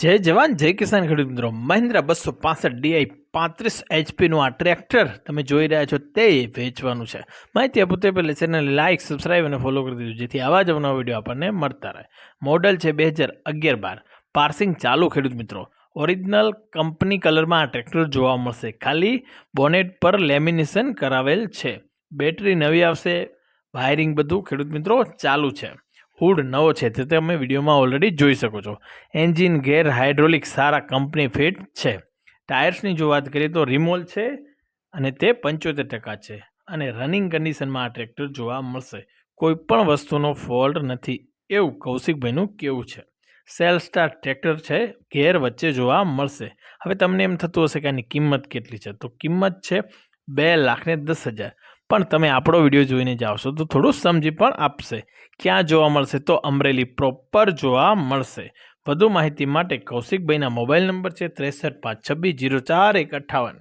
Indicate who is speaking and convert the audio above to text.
Speaker 1: જય જવાન, જય કિસાન ખેડૂત મિત્રો. મહિન્દ્રા બસો પાસઠ ડીઆઈ પાંત્રીસ એચપીનું આ ટ્રેક્ટર તમે જોઈ રહ્યા છો તે વેચવાનું છે. માહિતી આપું તે પહેલાં ચેનલ લાઇક સબસ્ક્રાઇબ અને ફોલો કરી દીધું જેથી આવા જ નવા વીડિયો આપણને મળતા રહે. મોડલ છે બે હજાર અગિયાર બાર. પાર્સિંગ ચાલુ ખેડૂત મિત્રો. ઓરિજિનલ કંપની કલરમાં આ ટ્રેક્ટર જોવા મળશે. ખાલી બોનેટ પર લેમિનેશન કરાવેલ છે. બેટરી નવી આવશે. વાયરિંગ બધું ખેડૂત મિત્રો ચાલુ છે. હુડ નવો છે, તે તમે વિડીયોમાં ઓલરેડી જોઈ શકો છો. એન્જિન ગેર હાઇડ્રોલિક સારા કંપની ફિટ છે. ટાયર્સની જો વાત કરીએ તો રિમોલ છે અને તે પંચોતેર ટકા છે અને રનિંગ કન્ડિશનમાં આ ટ્રેક્ટર જોવા મળશે. કોઈ પણ વસ્તુનો ફોલ્ટ નથી. એવું કૌશિકભાઈનું કેવું છે? સેલ સ્ટાર ટ્રેક્ટર છે ગેર વચ્ચે જોવા મળશે. હવે તમને એમ થતું હશે કે આની કિંમત કેટલી છે? તો કિંમત છે બે લાખને દસ હજાર. પણ તમે આપણો વીડિયો જોઈને જાવશો તો થોડું સમજી પણ આપશે. ક્યાં જોવા મળશે તો અમરેલી પ્રોપર જોવા મળશે. વધુ માહિતી માટે કૌશિકભાઈના મોબાઈલ નંબર છે ત્રેસઠ પાંચ છવ્વીસ જીરો ચાર એક અઠ્ઠાવન